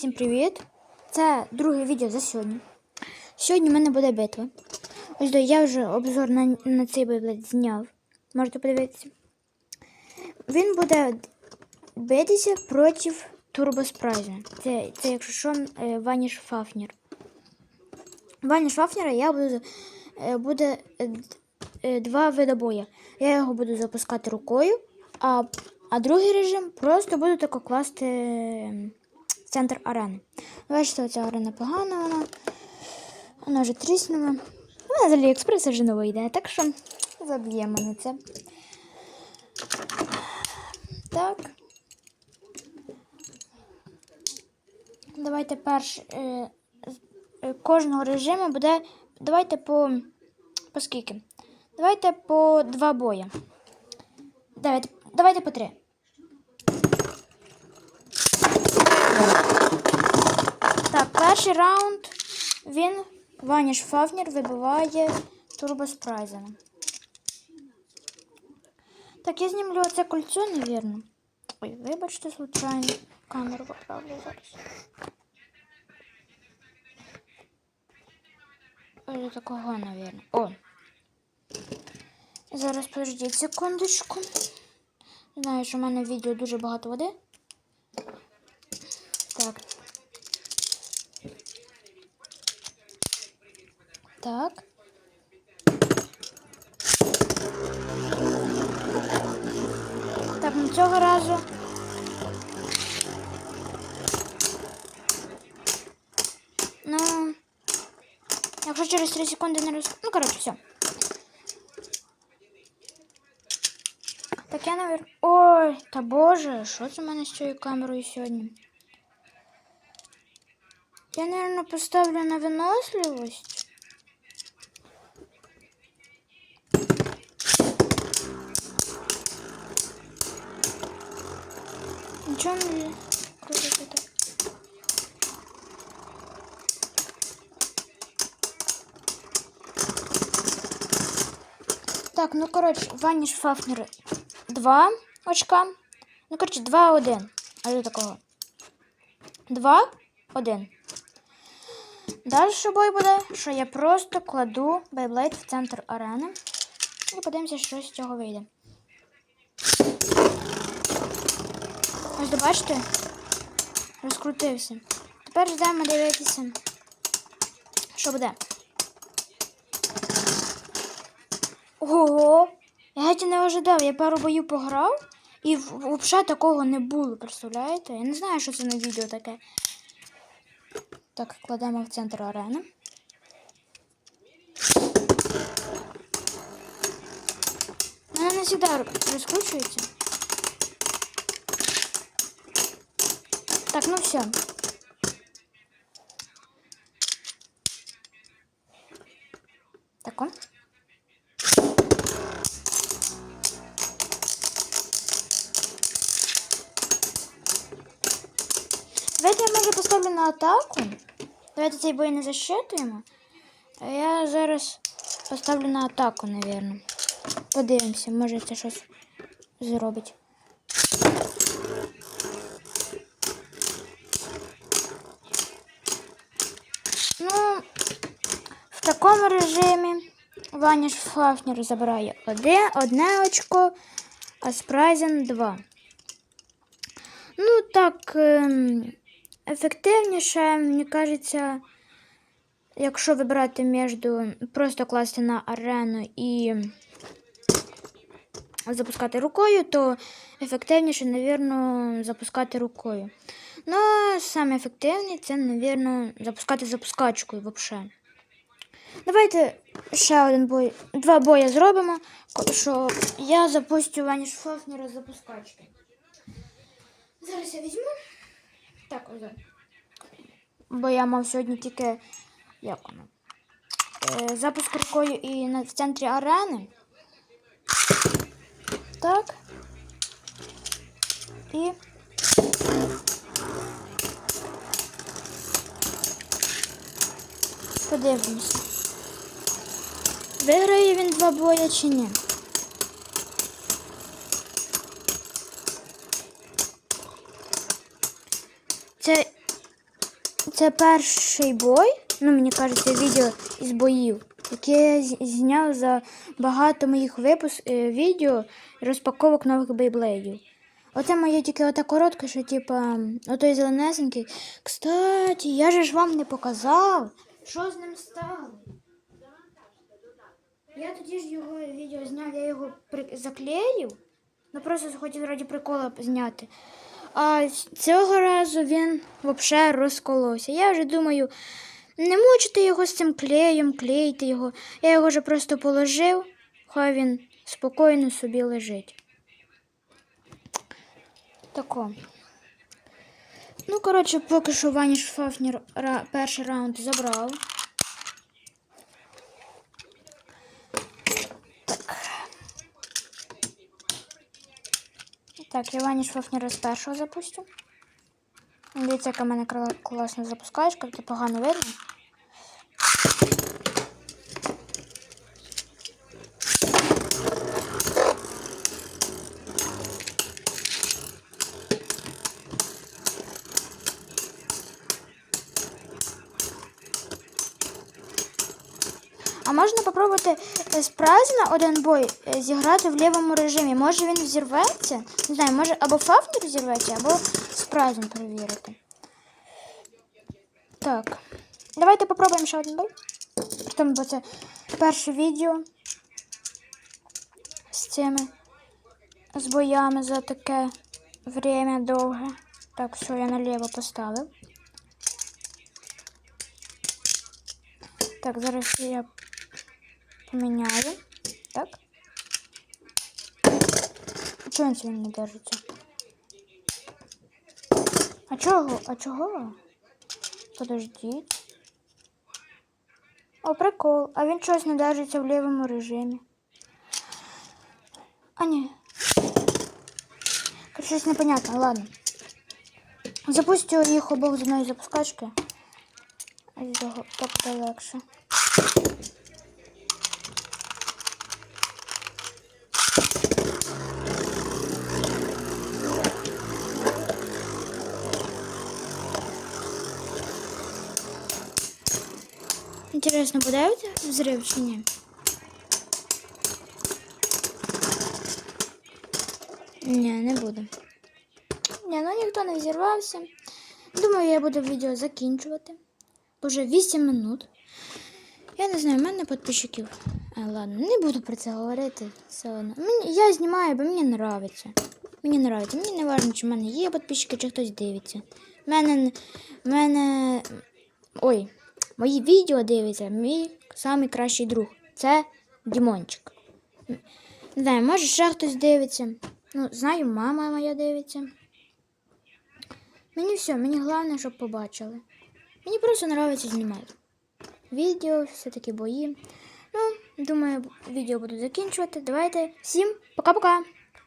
Всім привіт! Це друге відео за сьогодні. Сьогодні в мене буде битва. Ось до я вже обзор на, на цей бейблет зняв. Можете подивитися. Він буде битися проти турбоспрайза. Це, це якщо що, е, Ваніш Фафнер. Ваніш Фафнера я буду е, буде е, два бою. Я його буду запускати рукою, а, а другий режим просто буду тако класти центр арени. Бачите, ця арена погана, вона, вона вже тріснула. Вона з Аліекспреса вже не вийде, так що заб'ємо на це. Так. Давайте перш е, е, кожного режиму буде. Давайте по. По скільки? Давайте по два боя. Давайте, давайте по три. Так, перший раунд він Ваніш Фавнер вибиває Турбо Спрайзена. Так, я знімлю оце кольцо, навірно. Ой, вибачте, случайно. Камеру поправлю зараз. Ой, такого, навірно. О. Зараз подождіть секундочку. Знаю, що в мене в відео дуже багато води. Так. Так. Так, ну цього разу. Ну. Якщо через 3 секунди не роз... Ну, коротше, все. Так я навер... Ой, та боже, що це в мене з цією камерою сьогодні? Я, наверное, поставлю на виносливость. Это. Так, ну коротше, Ваніш Фафнер 2 очка. Ну, коротше, 2-1. А до такого. 2, 1. Далі бой буде, що я просто кладу Бейблейд в центр арени. І подивимося, що з цього вийде. Ось добачите? Розкрутився. Тепер ждемо дивитися, що буде. Ого! Я геть не ожидав, я пару боїв пограв і взагалі такого не було, представляєте? Я не знаю, що це на відео таке. Так, кладемо в центр арени. Вона не завжди розкручується. Так, ну все. Так, он. Давайте я може поставлю на атаку. Давайте цей бой не защитуємо. А я зараз поставлю на атаку, напевно. Подивимося, може це щось зробить. Ну, в такому режимі Ваніш Фафнер забирає одне, одне очко, а Спрайзен два. Ну, так, ем, ефективніше, мені кажеться, якщо вибирати між просто класти на арену і запускати рукою, то ефективніше, напевно, запускати рукою. Ну, саме ефективний це, напевно, запускати запускачкою взагалі. Давайте ще один бой, два бої зробимо, що я запустю Ваніш Фофнера запускачки. Зараз я візьму. Так, ось. Бо я мав сьогодні тільки як воно? Е, запуск рукою і на, в центрі арени. Так. І. Подивимося. Виграє він два бої чи ні? Це Це перший бой, ну мені кажеться, відео із боїв, яке я зняв за багато моїх випуск е, відео розпаковок нових бейблейдів. Оце моє тільки ота коротке, що типа отой зеленесенький. Кстати, я же ж вам не показав, що з ним стало. Я тоді ж його відео зняв, я його заклеїв. Ну просто хотів раді прикола зняти. А цього разу він взагалі розколовся. Я вже думаю, не мучити його з цим клеєм, клеїти його. Я його вже просто положив, хай він спокійно собі лежить. Тако. Ну, коротше, поки що Ваніш Фафнір ра- перший раунд забрав. Так, я Ваніш Фафнера з першого запустю. Дивіться, яка в мене кла- класна запускачка, це погано видно. А можна попробувати е, справді один бой е, зіграти в лівому режимі. Може він взірветься? Не знаю, може або Фафнер взірветься, або справді перевірити. Так. Давайте попробуємо ще один бой. Притом, бо це перше відео з цими з боями за таке время довге. Так, все, я наліво поставив. Так, зараз я поміняю. Так. А чого він сьогодні не держиться? А чого? А чого? Подождіть. О, прикол. А він щось не держиться в лівому режимі. А ні. Короче, непонятно, ладно. Запустю їх обох з одної запускачки. Буде легше. Інтересно, буде взрив чи ні? Ні, не буде. Ні, ну ніхто не взірвався. Думаю, я буду відео закінчувати. Уже 8 минут. Я не знаю, в мене підписчиків. А, ладно, не буду про це говорити. Все одно. Мені, я знімаю, бо мені подобається. Мені подобається. Мені не важливо, чи в мене є підписчики, чи хтось дивиться. В мене, в мене. Ой, мої відео дивиться мій самий кращий друг. Це Дімончик. Не знаю, може ще хтось дивиться. Ну, знаю, мама моя дивиться. Мені все, мені головне, щоб побачили. Мені просто подобається знімати. Відео, все-таки бої. Ну, думаю, відео буду закінчувати. Давайте всім пока-пока!